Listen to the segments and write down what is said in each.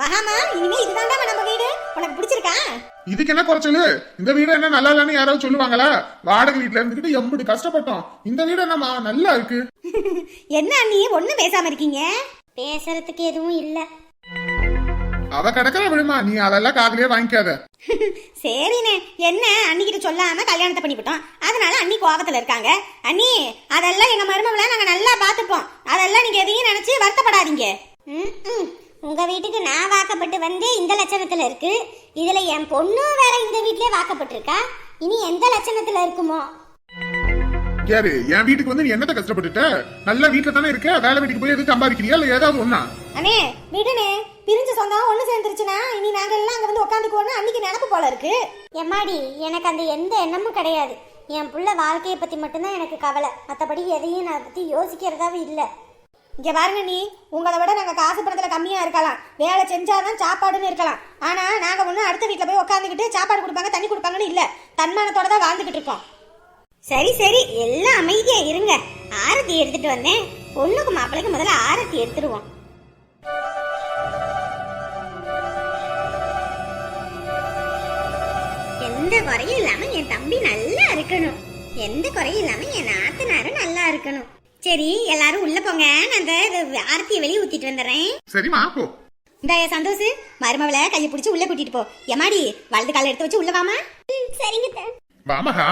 மகாமா இனிமே இதுதான்டா நம்ம வீடு. உனக்கு பிடிச்சிருக்கா? இதுக்கு என்ன குறைச்சலு? இந்த வீடு என்ன நல்லா இல்லைன்னு யாராவது சொல்லுவாங்களா? வாடகை வீட்டுல இருந்துகிட்டு எம்படி கஷ்டப்பட்டோம். இந்த வீடு என்னமா நல்லா இருக்கு. என்ன அண்ணி ஒண்ணும் பேசாம இருக்கீங்க? பேசுறதுக்கு எதுவும் இல்ல. அவ கிடக்கிற விடுமா நீ அதெல்லாம் காதலியே வாங்கிக்காத. சரிண்ணே. என்ன அன்னிக்கிட்ட சொல்லாம கல்யாணத்தை பண்ணிவிட்டோம். அதனால அண்ணி கோவத்துல இருக்காங்க. அண்ணி அதெல்லாம் எங்க மருமகளை நாங்க நல்லா பாத்துப்போம் அதெல்லாம் நீங்க எதையும் நினைச்சு வருத்தப்படாதீங்க. ம், ம். உங்க வீட்டுக்கு நான் வாக்கப்பட்டு வந்து இந்த லட்சணத்துல இருக்கு. இதுல என் பொண்ணும் வேற இந்த வீட்லயே வாக்கப்பட்டிருக்கா? இனி எந்த லட்சணத்துல இருக்குமோ? யாரு என் வீட்டுக்கு வந்து நீ என்னத்த கஷ்டப்பட்டுட்ட? நல்ல வீட்டுல தானே இருக்க? வேலை வீட்டுக்கு போய் எதுவும் சம்பாதிக்கிறியா? இல்ல ஏதாவது ஒண்ணா? அண்ணே விடுனே பிரிஞ்சு சொந்தம் ஒண்ணு சேர்ந்துருச்சுன்னா இனி நாங்க எல்லாம் அங்க வந்து உட்காந்துக்குவோன்னு அன்னைக்கு நினப்பு போல இருக்கு. எம்மாடி எனக்கு அந்த எந்த எண்ணமும் கிடையாது. என் புள்ள வாழ்க்கையை பத்தி மட்டும்தான் எனக்கு கவலை. மற்றபடி எதையும் நான் பத்தி யோசிக்கிறதாவே இல்லை. இங்கே பாருங்க நீ. உங்களை விட நாங்கள் காசு பணத்தில் கம்மியாக இருக்கலாம். வேலை செஞ்சாதான் சாப்பாடுன்னு இருக்கலாம். ஆனால் நாங்கள் ஒன்றும் அடுத்த வீட்டில் போய் உட்காந்துக்கிட்டு சாப்பாடு கொடுப்பாங்க தண்ணி கொடுப்பாங்கன்னு இல்லை. தன்மானத்தோட தான் வாழ்ந்துகிட்டு இருக்கோம். சரி சரி. எல்லாம் அமைதியாக இருங்க. ஆரத்தி எடுத்துட்டு வந்தேன். பொண்ணுக்கு மாப்பிள்ளைக்கு முதல்ல ஆரத்தி எடுத்துருவோம். எந்த குறையும் இல்லாமல் என் தம்பி நல்லா இருக்கணும். எந்த குறையும் இல்லாமல் என் நாத்தனாரும் நல்லா இருக்கணும். சரி எல்லாரும் உள்ள போங்க. நான் இது ஆரத்தியை வெளியே ஊத்திட்டு வந்துடுறேன். சரிம்மா போ. இந்த சந்தோஷ் மருமவளை கையை பிடிச்சி உள்ள கூட்டிட்டு போ. எமாடி வலது கால எடுத்து வச்சு உள்ள வாமா. சரிங்க வாமகா.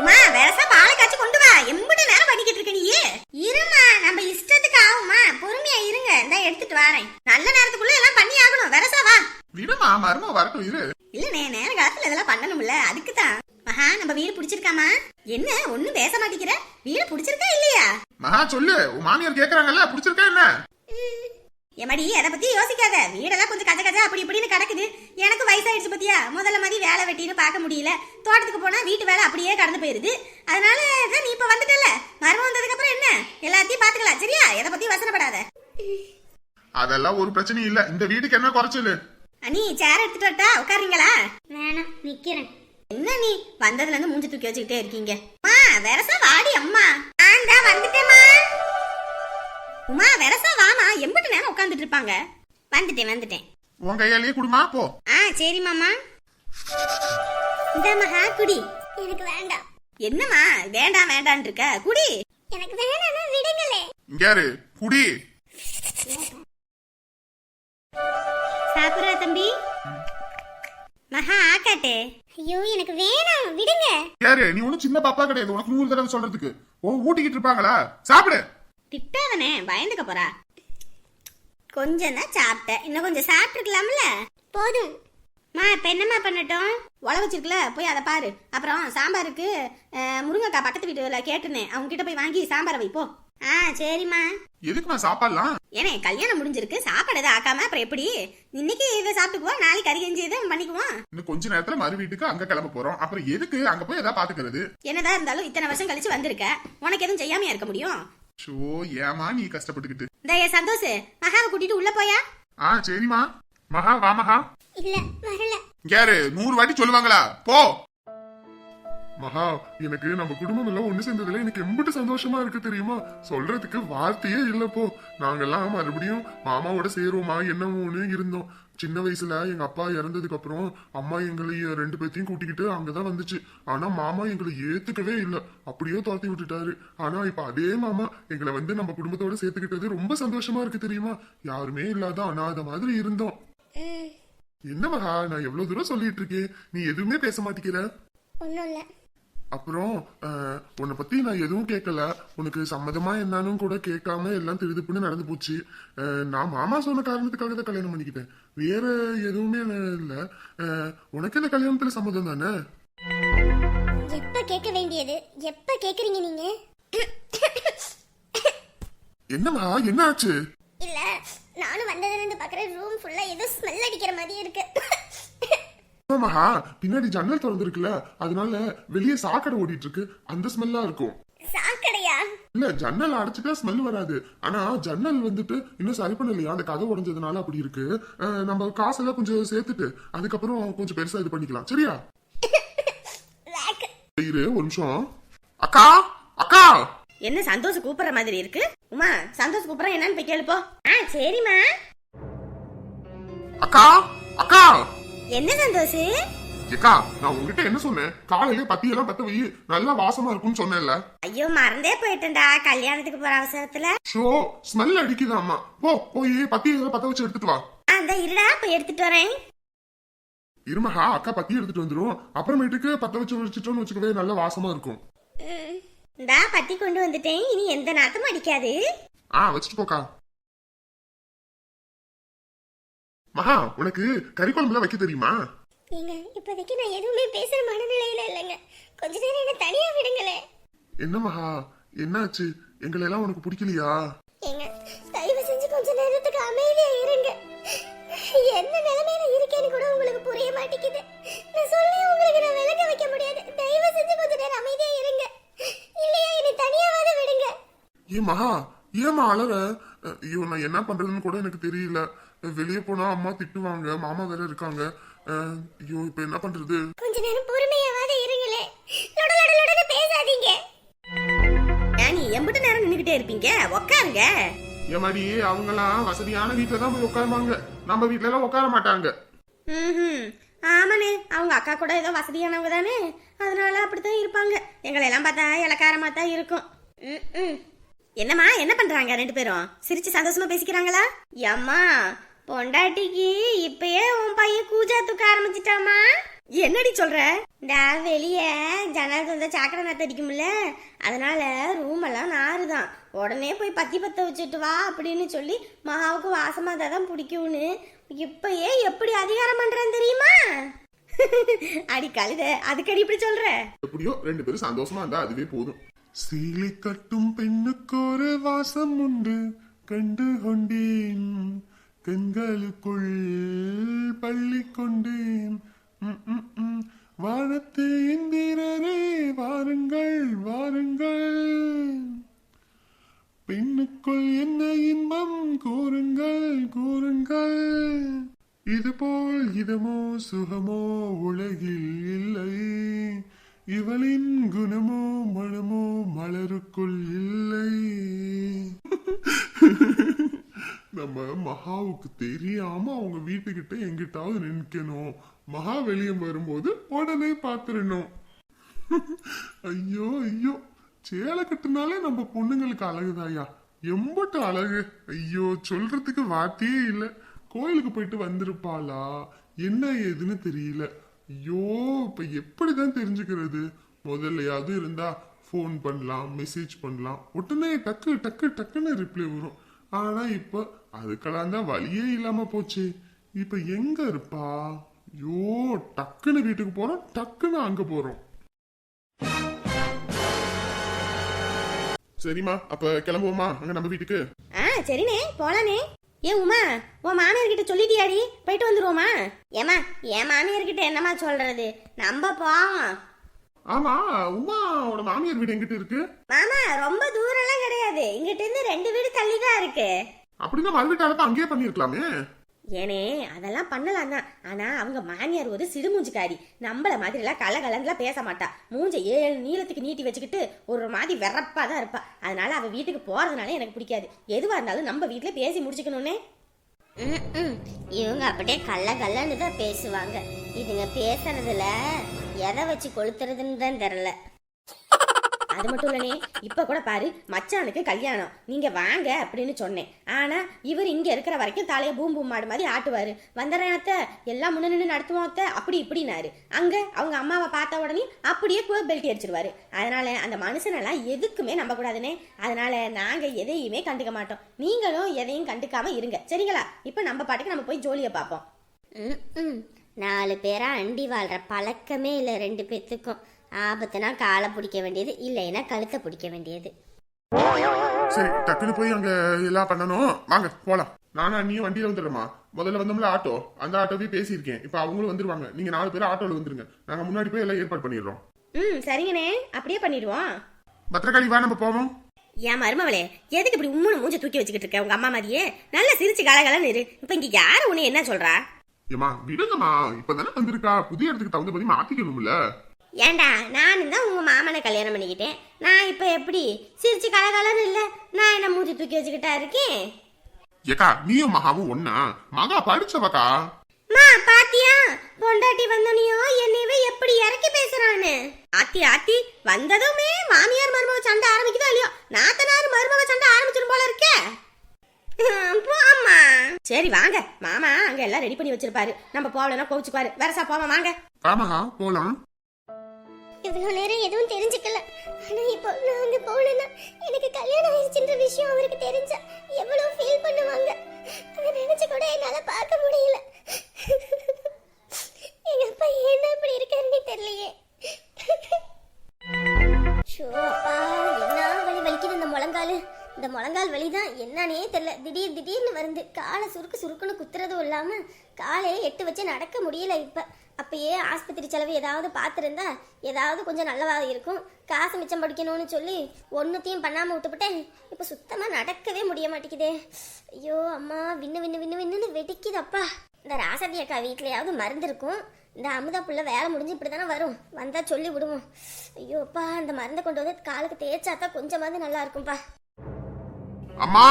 உமா வேறசா பாலை காய்ச்சி கொண்டு வா. எம்புட நேரம் பண்ணிக்கிட்டு இருக்க நீயே. இருமா நம்ம இஷ்டத்துக்கு ஆகுமா பொறுமையா இருங்க. இந்த எடுத்துட்டு வரேன். நல்ல நேரத்துக்குள்ள எல்லாம் பண்ணி ஆகணும். வேறசா வா. விடுமா மரும வரட்டும் இரு. இல்லனே நேர காலத்துல இதெல்லாம் பண்ணணும்ல. அதுக்கு தான் மகா நம்ம வீடு பிடிச்சிருக்காமா? என்ன ஒண்ணும் பேச மாட்டேங்கிற? வீடு பிடிச்சிருக்கா இல்லையா? மகா சொல்லு. உன் மாமியார் கேக்குறாங்கல்ல பிடிச்சிருக்கா என்ன? எமடி அதை பத்தி யோசிக்காத. வீடெல்லாம் கொஞ்சம் கஜ கஜ அப்படி இப்படின்னு கிடக்குது. எனக்கு வயசாயிடுச்சு பத்தியா? முதல்ல மாதிரி வேலை வெட்டின்னு பார்க்க முடியல. தோட்டத்துக்கு போனா வீட்டு வேலை அப்படியே கடந்து போயிருது. அதனால தான் நீ இப்ப வந்துட்டல மரம் வந்ததுக்கு அப்புறம் என்ன? எல்லாத்தையும் பாத்துக்கலாம் சரியா? எதை பத்தி வசனப்படாத. அதெல்லாம் ஒரு பிரச்சனையும் இல்ல. இந்த வீட்டுக்கு என்ன குறைச்சலு? அண்ணி சேர் எடுத்துட்டு வரட்டா? உட்காருங்களா வேணாம் நிக்கிறேன். என்ன நீ? வந்ததுல இருந்து மூஞ்சி தூக்கி வச்சுக்கிட்டே இருக்கீங்க. அம்மா வெரசா வாடி அம்மா. ஆண்டா வந்துட்டேம்மா. உமா வெரசா வாமா. எம்பிட்டு நேரம் உட்காந்துட்டு இருப்பாங்க. வந்துட்டேன் வந்துட்டேன். உன் கையாலேயே குடுமா போ. ஆ சரி மாமா. இந்த மகா குடி. எனக்கு வேண்டாம். என்னம்மா? வேண்டாம் வேண்டான் இருக்க. குடி. எனக்கு வேணாம் விடுங்களே. இங்க யாரு? குடி. சாப்பிடுற தம்பி. மகா ஆக்காட்டே. ஐயோ எனக்கு வேணாம். விடுங்க. யாரு? நீ ஒண்ணும் சின்ன பாப்பா கிடையாது. உனக்கு நூறு தடவை சொல்றதுக்கு. உன் ஊட்டிக்கிட்டு இருப்பாங்களா? சாப்பிடு. திட்டாதனே பயந்துக்க போறா. கொஞ்சம் தான் சாப்பிட்டேன் இன்னும் கொஞ்சம் சாப்பிட்டுருக்கலாம்ல? போதும். மா இப்ப என்னம்மா பண்ணட்டும்? உழ வச்சிருக்கல போய் அதை பாரு. அப்புறம் சாம்பாருக்கு அஹ், முருங்கைக்காய் பக்கத்து வீட்டுல கேட்டுனேன் அவங்க கிட்ட போய் வாங்கி சாம்பாரை வைப்போ ஆ சரிம்மா. எதுக்கு நான் சாப்பாடலாம்? ஏனே கல்யாணம் முடிஞ்சிருக்கு. சாப்பாடு எதுவும் ஆக்காம அப்புறம் எப்படி? இன்னைக்கு இதை சாப்பிட்டுக்குவோம் நாளைக்கு கறி கஞ்சி இதை பண்ணிக்குவோம் இன்னும் கொஞ்ச நேரத்துல மறு வீட்டுக்கு அங்க கிளம்ப போறோம். அப்புறம் எதுக்கு அங்க போய் எதாவது பாத்துக்கிறது? என்னதான் இருந்தாலும் இத்தனை வருஷம் கழிச்சு வந்திருக்க. உனக்கு எதுவும் செய்யாமையா இருக்க முடியும்? ஷோ ஏமா நீ கஷ்டப்பட்டுக்கிட்டு? இந்த ஏ சந்தோஷ் மகாவை கூட்டிட்டு உள்ள போயா? ஆ சரிம்மா. மகா வா மகா. இல்ல வரல. யாரு? நூறு வாட்டி சொல்லுவாங்களா? போ. மகா எனக்கு நம்ம குடும்பம் எல்லாம் ஒண்ணு சேர்ந்ததுல எனக்கு எம்பிட்டு சந்தோஷமா இருக்கு தெரியுமா? சொல்றதுக்கு வார்த்தையே இல்ல போ. நாங்கெல்லாம் மறுபடியும் மாமாவோட சேருவோமா என்னமோன்னு இருந்தோம். சின்ன வயசுல எங்க அப்பா இறந்ததுக்கு அப்புறம் அம்மா எங்களை ரெண்டு பேர்த்தையும் கூட்டிக்கிட்டு அங்கதான் வந்துச்சு. ஆனா மாமா எங்களை ஏத்துக்கவே இல்ல. அப்படியே துரத்தி விட்டுட்டாரு. ஆனா இப்ப அதே மாமா எங்களை வந்து நம்ம குடும்பத்தோட சேர்த்துக்கிட்டது ரொம்ப சந்தோஷமா இருக்கு தெரியுமா? யாருமே இல்லாத அனாதை மாதிரி இருந்தோம். என்ன மகா நான் எவ்வளவு தூரம் சொல்லிட்டு இருக்கேன்? நீ எதுவுமே பேச மாட்டேங்கிற? ஒன்றும் இல்லை. அப்புறம் உன்னை பத்தி நான் எதுவும் கேட்கல உனக்கு சம்மதமா என்னன்னு கூட கேட்காம எல்லாம் திருதுப்புன்னு நடந்து போச்சு. நான் மாமா சொன்ன காரணத்துக்காக தான் கல்யாணம் பண்ணிக்கிட்டேன். வேற எதுவுமே இல்ல. உனக்கு இந்த கல்யாணத்துல சம்மதம் தானே? எப்ப கேட்க வேண்டியது? எப்ப கேக்குறீங்க நீங்க? என்னம்மா என்ன ஆச்சு இல்ல நானும் வந்ததுல இருந்து பாக்குறேன் ரூம் ஃபுல்லா ஏதோ ஸ்மெல் அடிக்கிற மாதிரி இருக்கு. மகா பின்னாடி ஜன்னல் திறந்துருக்குல்ல. அதனால வெளியே சாக்கடை ஓடிட்டு இருக்கு அந்த ஸ்மெல்லா இருக்கும். சாக்கடையா? இல்ல ஜன்னல் அடைச்சிட்டா ஸ்மெல் வராது. ஆனா ஜன்னல் வந்துட்டு இன்னும் சரி பண்ணலையா? அந்த கதை உடைஞ்சதுனால அப்படி இருக்கு. நம்ம காசெல்லாம் கொஞ்சம் சேர்த்துட்டு அதுக்கப்புறம் கொஞ்சம் பெருசா இது பண்ணிக்கலாம். சரியா? இரு ஒரு நிமிஷம். அக்கா அக்கா! என்ன சந்தோஷ் கூப்பிடுற மாதிரி இருக்கு? உமா சந்தோஷ் கூப்பிடுற என்னன்னு போய் கேளுப்போ ஆ சரிம்மா. அக்கா அக்கா! என்ன சந்தோஷ்? ஏக்கா நான் உங்ககிட்ட என்ன சொன்னேன்? காலையில பத்தி எல்லாம் பத்த வை நல்லா வாசமா இருக்கும்னு சொன்னேன்ல. ஐயோ மறந்தே போயிட்டேன்டா. கல்யாணத்துக்கு போற அவசரத்துல. ஷோ ஸ்மெல் அடிக்குது அம்மா போ போய் பத்தி எல்லாம் பத்த வச்சு எடுத்துட்டு வா. அந்த இருடா போய் எடுத்துட்டு வரேன். இருமஹா அக்கா பத்தி எடுத்துட்டு வந்துரும். அப்புறமேட்டுக்கு பத்த வச்சு வச்சுட்டோம்னு வச்சுக்கவே நல்ல வாசமா இருக்கும். இந்தா பத்தி கொண்டு வந்துட்டேன். இனி எந்த நாத்தமும் அடிக்காது. ஆ வச்சுட்டு போக்கா. மகா உனக்கு கறி குழம்புல வைக்க தெரியுமா? ஏங்க இப்போதைக்கு நான் எதுவுமே பேசுற மனநிலையில இல்லைங்க. கொஞ்ச நேரம் என்ன தனியா விடுங்களேன் என்ன மகா என்னாச்சு? எங்களை எல்லாம் உனக்கு பிடிக்கலையா? ஏங்க தயவு செஞ்சு கொஞ்ச நேரத்துக்கு அமைதியா இருங்க. என்ன நிலைமையில இருக்கேன்னு கூட உங்களுக்கு புரிய மாட்டேங்குது. நான் சொல்லி உங்களுக்கு நான் விளக்க வைக்க முடியாது. தயவு செஞ்சு கொஞ்ச நேரம் அமைதியா இருங்க. இல்லையா என்னை தனியாவது விடுங்க. ஏ மகா ஏமா அழற? ஐயோ நான் என்ன பண்றதுன்னு கூட எனக்கு தெரியல. வெளியே போனா அம்மா திட்டுவாங்க மாமா வேற இருக்காங்க. ஐயோ இப்ப என்ன பண்றது? கொஞ்ச நேரம் பொறுமையாவது இருங்களே. லொட லொட லொடன்னு பேசாதீங்க. ஏன் நீ எம்பிட்டு நேரம் நின்னுகிட்டே இருப்பீங்க. உக்காருங்க. ஏமாடி அவங்கலாம் வசதியான வீட்டுல தான் போய் உட்காருவாங்க நம்ம வீட்ல எல்லாம் உட்கார மாட்டாங்க. ம் ஆமாண்ணே அவங்க அக்கா கூட ஏதோ வசதியானவங்க தானே. அதனால அப்படித்தான் இருப்பாங்க. எங்களை எல்லாம் பார்த்தா இலக்காரமா தான் இருக்கும். ம், ம். என்னம்மா என்ன பண்றாங்க ரெண்டு பேரும்? சிரிச்சு சந்தோஷமா பேசிக்கிறாங்களா? அம்மா பொண்டாட்டிக்கு இப்பயே உன் பையன் கூஜா தூக்க ஆரம்பிச்சிட்டாமா? என்னடி சொல்ற? இந்த வெளிய ஜன்னல் தந்த சாக்கடை நாத்து அடிக்கும்ல. அதனால ரூம் எல்லாம் நாறுதான். உடனே போய் பத்தி பத்த வச்சுட்டு வா அப்படின்னு சொல்லி மகாவுக்கு வாசமா தான் பிடிக்கும்னு. இப்பயே எப்படி அதிகாரம் பண்றேன்னு தெரியுமா? அடி கழுத அதுக்கடி இப்படி சொல்ற? எப்படியோ ரெண்டு பேரும் சந்தோஷமா இருந்தா அதுவே போதும். சீலை கட்டும் பெண்ணுக்கு ஒரு வாசம் உண்டு. கண்டு கொண்டேன். கண்களுக்குள் பள்ளி கொண்டேன். வானத்து இந்திரரே வாருங்கள் வாருங்கள். பெண்ணுக்குள் என்ன இன்பம்? கூறுங்கள் கூறுங்கள். இதுபோல் இதமோ சுகமோ உலகில் இல்லை. இவளின் குணமோ மனமோ மலருக்குள் இல்லை. நம்ம மகாவுக்கு தெரியாம அவங்க வீட்டுக்கிட்ட எங்கிட்டாவது நிற்கணும் மகா வெளியே வரும்போது உடனே பார்த்துடணும் ஐயோ ஐயோ. சேலை கட்டுனாலே நம்ம பொண்ணுங்களுக்கு அழகுதாயா எம்பட்டு அழகு. ஐயோ சொல்றதுக்கு வார்த்தையே இல்லை. கோயிலுக்கு போயிட்டு வந்திருப்பாளா? என்ன ஏதுன்னு தெரியல. ஐயோ இப்ப எப்படிதான் தெரிஞ்சுக்கிறது? முதல்லையாவது இருந்தா ஃபோன் பண்ணலாம் மெசேஜ் பண்ணலாம். உடனே டக்கு டக்கு டக்குன்னு ரிப்ளை வரும். ஆனா இப்போ அதுக்கெல்லாம் தான் வழியே இல்லாம போச்சு. இப்ப எங்க இருப்பா? ஐயோ டக்குன்னு வீட்டுக்கு போறோம் டக்குன்னு அங்க போறோம். சரிம்மா அப்ப கிளம்புவோமா? அங்க நம்ம வீட்டுக்கு. ஆ சரிண்ணே போலானே ஏன் உமா உன் மாமியார் கிட்ட சொல்லிட்டியாடி? போயிட்டு வந்துருவோமா? ஏமா என் மாமியார்கிட்ட என்னம்மா சொல்றது? நம்ம போவோம். ஆமா உமாவோட மாமியார் வீடு எங்கிட்ட இருக்கு? மாமா ரொம்ப தூரம்லாம் கிடையாது. இங்கிட்ட இருந்து ரெண்டு வீடு தள்ளி தான் இருக்கு. அப்படின்னா மறுவீட்டால அங்கேயே பண்ணிருக்கலாமே ஏனே அதெல்லாம் பண்ணலாம் தான். ஆனா அவங்க மாமியார் ஒரு சிடுமூஞ்சிக்காரி. நம்மள மாதிரி எல்லாம் கல கலந்துலாம் பேச மாட்டா. மூஞ்ச ஏழு நீளத்துக்கு நீட்டி வச்சுக்கிட்டு ஒரு மாதிரி வெறப்பா தான் இருப்பா. அதனால அவ வீட்டுக்கு போறதுனால எனக்கு பிடிக்காது. எதுவா இருந்தாலும் நம்ம வீட்டுல பேசி முடிச்சுக்கணும்னே. இவங்க அப்படியே கள்ள கல்லன்னு தான் பேசுவாங்க. இதுங்க பேசுறதுல எதை வச்சு கொளுத்துறதுன்னு தான் தெரில. அது மட்டும் இல்லனே இப்ப கூட பாரு மச்சானுக்கு கல்யாணம். நீங்க வாங்க அப்படின்னு சொன்னேன். ஆனா இவர் இங்க இருக்கிற வரைக்கும் தலைய பூம் பூம் மாடு மாதிரி ஆட்டுவாரு. வந்துடுறேன் அத்தை எல்லாம் முன்ன நின்று நடத்துவோம் அத்தை அப்படி இப்படினாரு அங்க அவங்க அம்மாவை பார்த்த உடனே அப்படியே குவ பெல்ட் அடிச்சிருவாரு அதனால அந்த மனுஷனெல்லாம் எதுக்குமே நம்ப கூடாதுனே அதனால நாங்க எதையுமே கண்டுக்க மாட்டோம். நீங்களும் எதையும் கண்டுக்காம இருங்க. சரிங்களா? இப்ப நம்ம பாட்டுக்கு நம்ம போய் ஜோலியை பார்ப்போம். நாலு பேரா அண்டி வாழ்ற பழக்கமே இல்லை ரெண்டு பேத்துக்கும். ஆபத்துனா காலை பிடிக்க வேண்டியது இல்லைன்னா கழுத்தை பிடிக்க வேண்டியது. சரி டக்குன்னு போய் அங்க எல்லாம் பண்ணணும். வாங்க போலாம். நானும் அண்ணியும் வண்டியில வந்துடுறோமா முதல்ல வந்தோம்ல ஆட்டோ. அந்த ஆட்டோவே பேசியிருக்கேன். இப்ப அவங்களும் வந்துருவாங்க. நீங்க நாலு பேர் ஆட்டோல வந்துருங்க. நாங்க முன்னாடி போய் எல்லாம் ஏற்பாடு பண்ணிடுறோம். ம் சரிங்கண்ணே. அப்படியே பண்ணிடுவோம். பத்திரகாளி வா நம்ம போவோம். ஏன் மருமவளே எதுக்கு இப்படி உம்முன்னு மூஞ்ச தூக்கி வச்சுக்கிட்டு இருக்க? உங்க அம்மா மாதிரியே. நல்லா சிரிச்சு கலகலன்னு இரு. இப்ப இங்க யாரு உன்னை என்ன சொல்றா? ஏமா விடுங்கம்மா. இப்பதானே வந்திருக்கா. புதிய இடத்துக்கு தகுந்த மாதிரி மாத்திக்கணும்ல. ஏண்டா நானும் தான் உங்க மாமனை கல்யாணம் பண்ணிக்கிட்டேன். நான் இப்ப எப்படி? சிரிச்சு கலகலன்னு இல்ல? நான் என்ன மூஞ்சி தூக்கி வச்சுக்கிட்டா இருக்கேன்? ஏக்கா நீயும் மகாவும் ஒன்னா மகா படிச்சவக்கா? மா பாத்தியா? பொண்டாட்டி வந்தனையோ என்னையவே எப்படி இறக்கி பேசுறான்னு? ஆத்தி ஆத்தி வந்ததுமே மாமியார் மருமக சண்டை ஆரம்பிக்குதோ இல்லையோ? நாத்தனார் மருமக சண்டை ஆரம்பிச்சிடும் போல இருக்கே. போம்மா சரி வாங்க. மாமா அங்க எல்லாம் ரெடி பண்ணி வச்சிருப்பாரு. நம்ம போகலன்னா கோவிச்சுக்குவாரு. வரசா போமா வாங்க. வா மகா போலாம். இவ்வளவு நேரம் எதுவும் தெரிஞ்சுக்கல. ஆனா இப்போ நான் அங்க போனேன்னா எனக்கு கல்யாணம் ஆயிடுச்சுன்ற விஷயம் அவருக்கு தெரிஞ்சா எவ்வளவு ஃபீல் பண்ணுவாங்க. அதை நினைச்சு கூட என்னால பார்க்க முடியல. எங்க அப்பா ஏன் இப்படி இருக்காருன்னு தெரியலையே. ஷோ அப்பா. இந்த முழங்கால் வலி தான் என்னன்னே தெரில திடீர் திடீர்னு வருது. காலை சுருக்கு சுருக்குன்னு குத்துறதும் இல்லாமல் காலையே எட்டு வச்சு நடக்க முடியல இப்போ. அப்பயே ஆஸ்பத்திரி செலவு ஏதாவது பார்த்துருந்தா ஏதாவது கொஞ்சம் நல்லதாக இருக்கும். காசு மிச்சம் படிக்கணும்னு சொல்லி ஒன்றுத்தையும் பண்ணாமல் விட்டுப்புட்டேன். இப்போ சுத்தமாக நடக்கவே முடிய மாட்டேங்குதே. ஐயோ அம்மா விண்ணு விண்ணு விண்ணு விண்ணுன்னு வெடிக்குதப்பா. இந்த ராசதி அக்கா வீட்டிலையாவது மருந்து இருக்கும். இந்த அமுதா புள்ள வேலை முடிஞ்சு இப்படி தானே வரும். வந்தால் சொல்லி விடுவோம். ஐயோப்பா அந்த மருந்தை கொண்டு வந்து காலுக்கு தேய்ச்சா தான் கொஞ்சமாவது நல்லா இருக்கும்ப்பா அம்மா.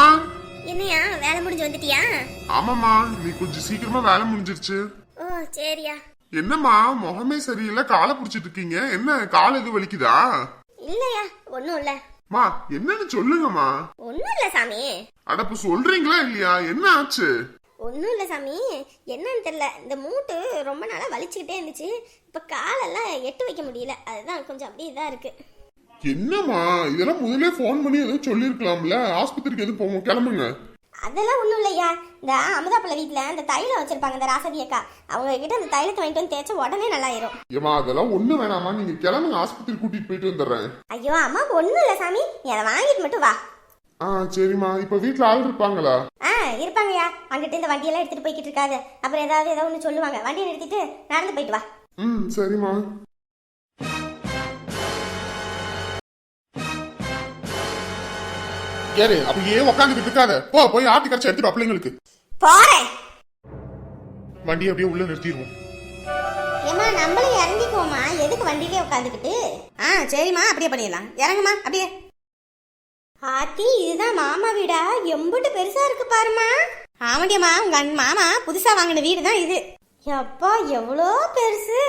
என்னையா வேலை முடிஞ்சு வந்துட்டியா? ஆமாம்மா நீ கொஞ்சம் சீக்கிரமா வேலை முடிஞ்சிருச்சு. ஓ சரியா. என்னம்மா முகமே சரியில்லை காலை புடிச்சிட்டு இருக்கீங்க. என்ன கால் எதுவும் வலிக்குதா? இல்லையா ஒன்றும் இல்லை. மா என்னன்னு சொல்லுங்கம்மா. ஒன்றும் இல்லை சாமி. அடப்பு சொல்றீங்களா இல்லையா? என்ன ஆச்சு? ஒன்றும் இல்லை சாமி. என்னன்னு தெரில இந்த மூட்டு ரொம்ப நாளாக வலிச்சுக்கிட்டே இருந்துச்சு. இப்போ காலெல்லாம் எட்டு வைக்க முடியல. அதுதான் கொஞ்சம் அப்படியே இதாக இருக்கு. என்னம்மா? இதெல்லாம் முதல்ல ஃபோன் பண்ணி எதுவும் சொல்லிருக்கலாம்ல. ஆஸ்பத்திரிக்கு எதுவும் போவோம். கிளம்புங்க. அதெல்லாம் ஒன்றும் இல்லையா? இந்த அமுதா பிள்ளை வீட்டில் அந்த தைலம் வச்சிருப்பாங்க இந்த ராசதி அக்கா. அவங்க கிட்ட அந்த தைலத்தை வாங்கிட்டு வந்து தேய்ச்சா உடனே நல்லாயிரும். ஏமா அதெல்லாம் ஒண்ணு வேணாமா நீங்க கிளம்புங்க. ஆஸ்பத்திரி கூட்டிட்டு போயிட்டு வந்துடுறேன். ஐயோ அம்மா ஒன்றும் இல்லை சாமி. நீ அதை வாங்கிட்டு மட்டும் வா. ஆ சரிம்மா. இப்ப வீட்ல ஆள் இருப்பாங்களா? ஆ இருப்பாங்கய்யா. அங்கிட்ட இந்த வண்டியெல்லாம் எடுத்துட்டு போய்கிட்டு இருக்காது. அப்புறம் ஏதாவது ஏதாவது ஒன்று சொல்லுவாங்க. வண்டியை நிறுத்திட்டு நடந்து போயிட்டு வா. ம் சரிம்மா. ஏறு அப்படியே உக்காந்துக்கிட்டு இருக்காத. போ போய் ஆட்டி கரைச்சி எடுத்துட்டு பிள்ளைங்களுக்கு. போறேன் வண்டியை அப்படியே உள்ள நிறுத்திடுவோம். ஏமா நம்மளும் இறங்கிக்குவோமா எதுக்கு வண்டியிலே உட்காந்துக்கிட்டு ஆ சரிம்மா அப்படியே பண்ணிடலாம். இறங்குமா அப்படியே. ஆத்தி இதுதான் மாமா வீடா? எம்புட்டு பெருசா இருக்கு பாருமா ஆமாடியம்மா உங்க மாமா புதுசா வாங்கின வீடு தான் இது. எப்பா எவ்வளோ பெருசு.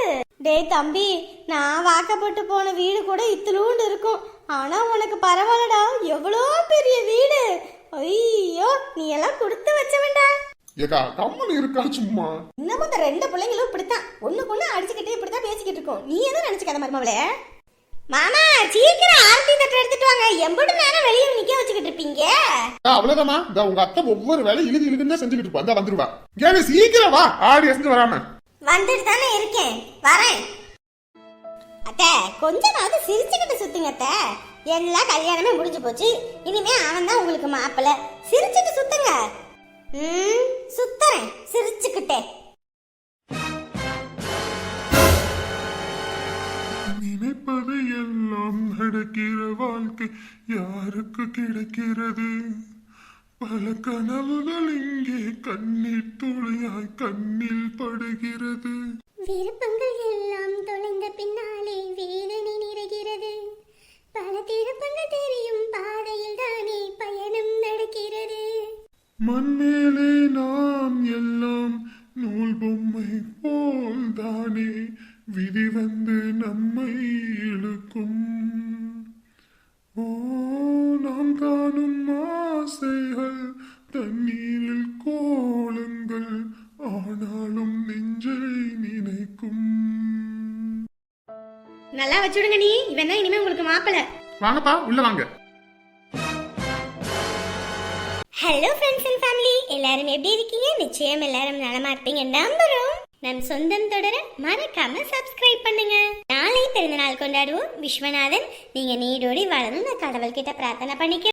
டேய் தம்பி நான் வாக்கப்பட்டு போன வீடு கூட இத்திலூண்டு இருக்கும். ஆனா உனக்கு பரவாயில்லடா எவ்வளோ பெரிய வீடு. ஐயோ நீ எல்லாம் கொடுத்து வச்சவன்டா. ஏக்கா கம்மன் இருக்கா சும்மா? இன்னமும் இந்த ரெண்டு பிள்ளைங்களும் இப்படித்தான். ஒண்ணுக்கு ஒண்ணு அடிச்சுக்கிட்டே இப்படித்தான் பேசிக்கிட்டு இருக்கோம். நீ எதுவும் நினைச்சுக்காத மருமவளே மாமா சீக்கிரம் ஆர்த்தி தட்டு எடுத்துட்டு வாங்க. எம்பது நேரம் வெளியே நிக்க வச்சுக்கிட்டு இருப்பீங்க. இந்த உங்க அத்தை ஒவ்வொரு வேலை இழுது இழுதுன்னு தான் செஞ்சுக்கிட்டு இருப்பா. வந்துருவா. ஏன் சீக்கிரம் வா. ஆடி அசைஞ்சு வராம. வந்துட்டு தானே இருக்கேன். வரேன். அத்தை கொஞ்சமாவது சிரிச்சுக்கிட்டு சுத்துங்க அத்தை. எல்லா கல்யாணமே முடிஞ்சு போச்சு. இனிமே அவன் தான் உங்களுக்கு மாப்பிள்ள. சிரிச்சுட்டு சுத்துங்க. ம் சுத்துறேன். சிரிச்சுக்கிட்டே. நினைப்பது எல்லாம் நடக்கிற வாழ்க்கை யாருக்கு கிடைக்கிறது? பல கனவுகள் இங்கே கண்ணீர் துளியாய் கண்ணில் படுகிறது. விருப்பங்கள் எல்லாம் தொலைந்த பின்னாலே வேதனை நிறைகிறது. பல திருப்பங்கள் தெரியும் பாதையில் தானே பயணம் நடக்கிறது. மண்மேலே நாம் எல்லாம் நூல் பொம்மை போல் தானே. விதி வந்து நம்மை இழுக்கும் ஓ நாம் காணும் ஆசைகள் தண்ணீரில் கோலங்கள் ஆனாலும் நெஞ்சை நினைக்கும். நல்லா வச்சுடுங்க நீ. இவன் தான் இனிமே உங்களுக்கு மாப்பிள்ள வாங்கப்பா உள்ள வாங்க. ஹலோ ஃப்ரெண்ட்ஸ் அண்ட் ஃபேமிலி எல்லாரும் எப்படி இருக்கீங்க? நிச்சயம் எல்லாரும் நலமா இருப்பீங்க நம்புறோம். நம் சொந்தம் தொடர மறக்காம சப்ஸ்கிரைப் பண்ணுங்க. நாளை பிறந்த நாள் கொண்டாடுவோம். விஸ்வநாதன் நீங்க நீடோடி நான் கடவுள்கிட்ட பிரார்த்தனை பண்ணிக்கிறேன்